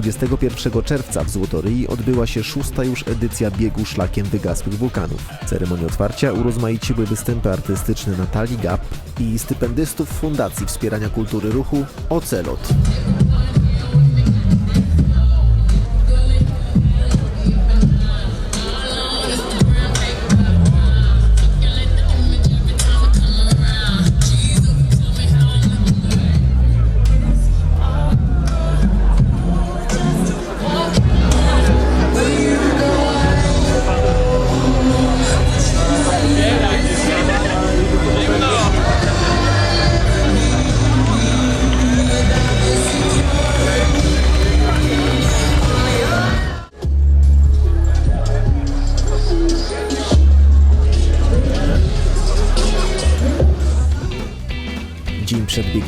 21 czerwca w Złotoryi odbyła się szósta już edycja biegu szlakiem wygasłych wulkanów. Ceremonię otwarcia urozmaiciły występy artystyczne Natalii Gap i stypendystów Fundacji Wspierania Kultury Ruchu Ocelot.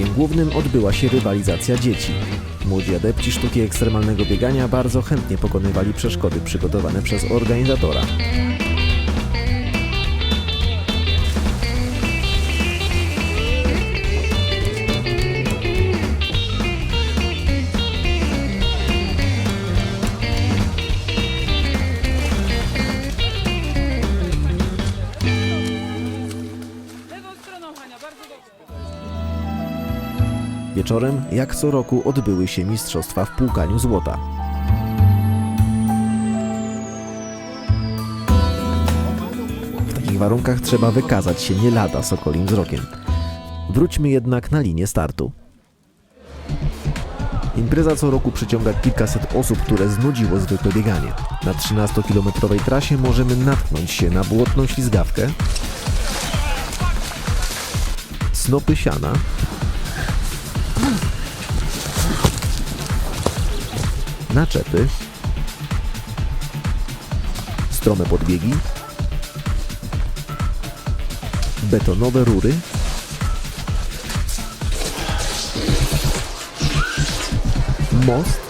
Głównym odbyła się rywalizacja dzieci. Młodzi adepci sztuki ekstremalnego biegania bardzo chętnie pokonywali przeszkody przygotowane przez organizatora. Wieczorem, jak co roku, odbyły się mistrzostwa w płukaniu złota. W takich warunkach trzeba wykazać się nie lada sokolim wzrokiem. Wróćmy jednak na linię startu. Impreza co roku przyciąga kilkaset osób, które znudziło zwykłe bieganie. Na 13-kilometrowej trasie możemy natknąć się na błotną ślizgawkę, snopy siana, naczepy, strome podbiegi, betonowe rury, most,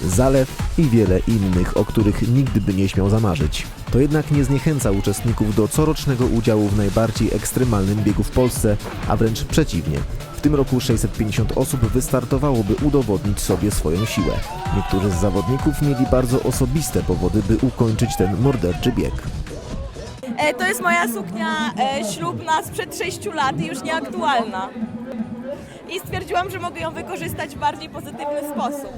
zalew i wiele innych, o których nigdy by nie śmiał zamarzyć. To jednak nie zniechęca uczestników do corocznego udziału w najbardziej ekstremalnym biegu w Polsce, a wręcz przeciwnie. W tym roku 650 osób wystartowało, by udowodnić sobie swoją siłę. Niektórzy z zawodników mieli bardzo osobiste powody, by ukończyć ten morderczy bieg. E, To jest moja suknia e, ślubna sprzed 6 lat i już nieaktualna. I stwierdziłam, że mogę ją wykorzystać w bardziej pozytywny sposób.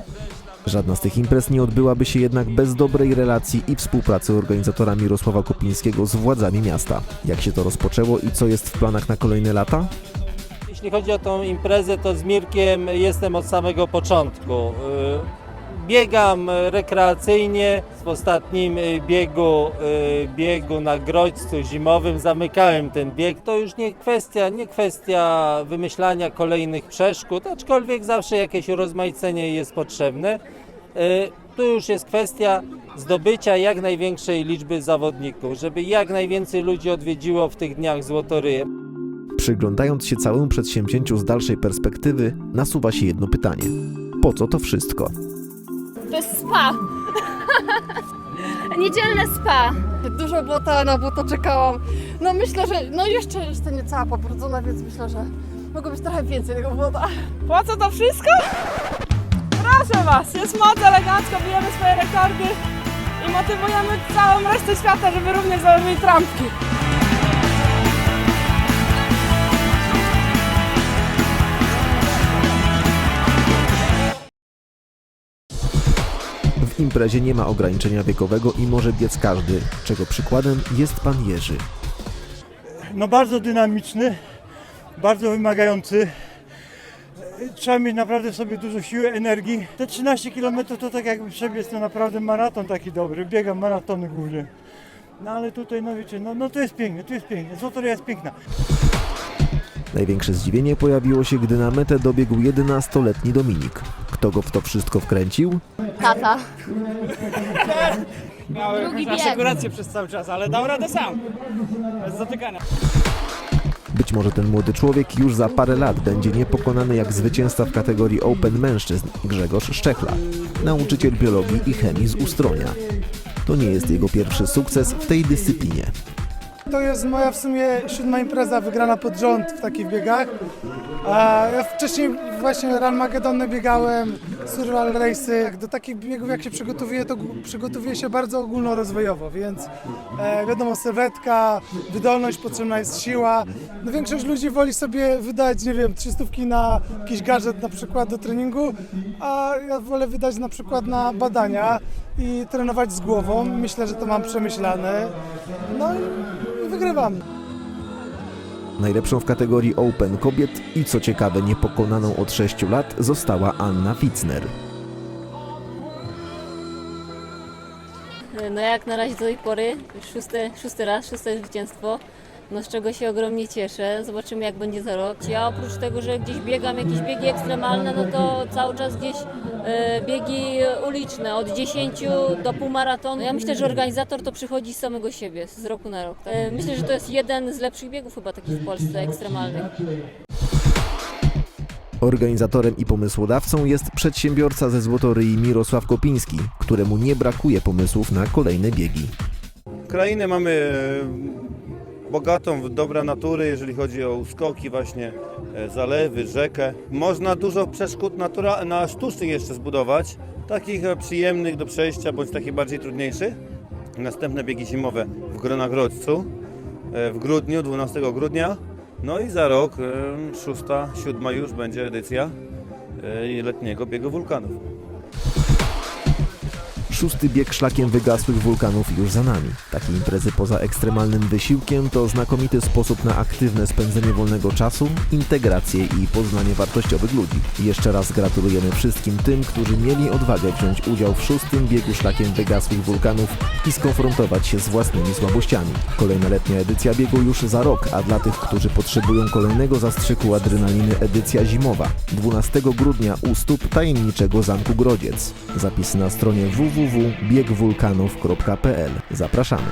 Żadna z tych imprez nie odbyłaby się jednak bez dobrej relacji i współpracy organizatora Mirosława Kopińskiego z władzami miasta. Jak się to rozpoczęło i co jest w planach na kolejne lata? Jeśli chodzi o tą imprezę, to z Mirkiem jestem od samego początku. Biegam rekreacyjnie. W ostatnim y, biegu, y, biegu na Grodźcu zimowym zamykałem ten bieg. To już nie kwestia, nie kwestia wymyślania kolejnych przeszkód, aczkolwiek zawsze jakieś urozmaicenie jest potrzebne. Tu już jest kwestia zdobycia jak największej liczby zawodników, żeby jak najwięcej ludzi odwiedziło w tych dniach Złotoryje. Przyglądając się całemu przedsięwzięciu z dalszej perspektywy, nasuwa się jedno pytanie. Po co to wszystko? To jest spa. Niedzielne spa. Dużo błota, na błoto czekałam. No myślę, że no jeszcze jestem nie cała pobrudzona, więc myślę, że mogło być trochę więcej tego błota. Po co to wszystko? Proszę Was, jest moc elegancko, bijemy swoje rekordy i motywujemy całą resztę świata, żeby również założyli trampki. Imprezie nie ma ograniczenia wiekowego i może biec każdy, czego przykładem jest pan Jerzy. no bardzo dynamiczny, bardzo wymagający. Trzeba mieć naprawdę w sobie dużo siły, energii. Te 13 km to tak jakby przebiec to naprawdę maraton taki dobry. Biegam maratony głównie. No ale tutaj, no wiecie, no, no to jest piękne, to jest piękne. Złotoria jest piękna. Największe zdziwienie pojawiło się, gdy na metę dobiegł 11-letni Dominik. Kto go w to wszystko wkręcił? Tata. Drugi bieg. asekurację przez cały czas, ale dał radę sam. Bez zatykania. Być może ten młody człowiek już za parę lat będzie niepokonany jak zwycięzca w kategorii Open mężczyzn Grzegorz Szczechla, nauczyciel biologii i chemii z Ustronia. To nie jest jego pierwszy sukces w tej dyscyplinie. To jest moja w sumie siódma impreza wygrana pod rząd w takich biegach. A ja wcześniej właśnie Run Magedony biegałem, Survival Race'y. Do takich biegów jak się przygotowuję, to przygotowuję się bardzo ogólnorozwojowo, więc e, wiadomo, sylwetka, wydolność, potrzebna jest siła. No, większość ludzi woli sobie wydać, nie wiem, 300 na jakiś gadżet na przykład do treningu, a ja wolę wydać na przykład na badania i trenować z głową. Myślę, że to mam przemyślane. No i wygrywam. Najlepszą w kategorii Open kobiet i co ciekawe niepokonaną od 6 lat została Anna Fitzner. No jak na razie do tej pory, szósty, szósty raz, szóste zwycięstwo, no z czego się ogromnie cieszę. Zobaczymy jak będzie za rok. Ja oprócz tego, że gdzieś biegam jakieś biegi ekstremalne, no to cały czas gdzieś e, biegi uliczne, od 10 do półmaratonu. Ja myślę, że organizator to przychodzi z samego siebie, z roku na rok. E, myślę, że to jest jeden z lepszych biegów chyba takich w Polsce, ekstremalnych. Organizatorem i pomysłodawcą jest przedsiębiorca ze Złotoryi Mirosław Kopiński, któremu nie brakuje pomysłów na kolejne biegi. Krainę mamy bogatą w dobra natury, jeżeli chodzi o uskoki, właśnie e, zalewy, rzekę. Można dużo przeszkód natura- na sztucznych jeszcze zbudować, takich e, przyjemnych do przejścia, bądź takich bardziej trudniejszych. Następne biegi zimowe w Gronagrodcu e, w grudniu, 12 grudnia. No i za rok, e, szósta, siódma już będzie edycja letniego biegu wulkanów. Szósty bieg szlakiem wygasłych wulkanów już za nami. Takie imprezy poza ekstremalnym wysiłkiem to znakomity sposób na aktywne spędzenie wolnego czasu, integrację i poznanie wartościowych ludzi. Jeszcze raz gratulujemy wszystkim tym, którzy mieli odwagę wziąć udział w szóstym biegu szlakiem wygasłych wulkanów i skonfrontować się z własnymi słabościami. Kolejna letnia edycja biegu już za rok, a dla tych, którzy potrzebują kolejnego zastrzyku adrenaliny edycja zimowa. 12 grudnia u stóp tajemniczego Zamku Grodziec. Zapisy na stronie www.biegwulkanów.pl. Zapraszamy.